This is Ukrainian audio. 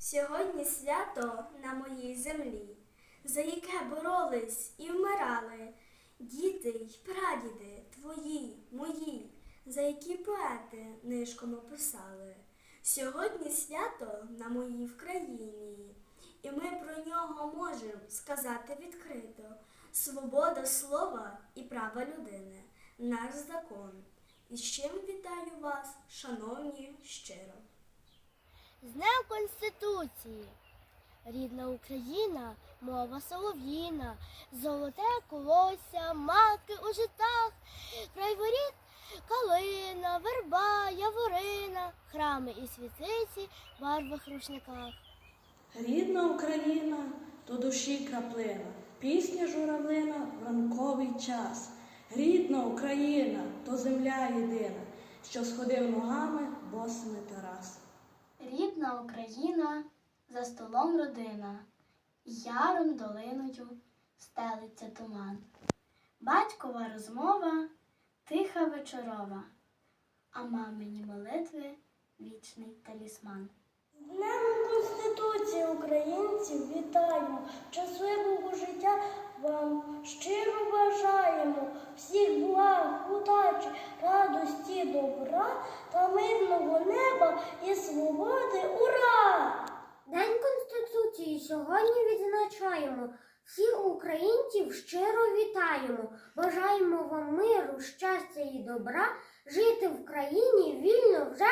Сьогодні свято на моїй землі, за яке боролись і вмирали діти й прадіди твої, мої, за які поети нишком описали. Сьогодні свято на моїй Вкраїні, і ми про нього можемо сказати відкрито. Свобода слова і права людини наш закон. І з чим вітаю вас, шановні, щиро. З Днем Конституції. Рідна Україна, мова солов'їна, золоте колосся, матки у житах, край воріт калина, верба, яворина, храми і світлиці в барвах рушниках. Рідна Україна то душі краплина, пісня журавлина в ранковий час. Рідна Україна то земля єдина, що сходив ногами босими Тарас. Рідна Україна, за столом родина, яром долиною стелиться туман. Батькова розмова тиха вечорова, а мамині молитви вічний талісман. Днем Конституції українців вітаємо, щасливого життя вам щиро бажаємо, всіх благ, удачі, радості, добра та мирного неба і свободи. Сьогодні відзначаємо. Всіх українців щиро вітаємо. Бажаємо вам миру, щастя і добра. Жити в країні вільно вже.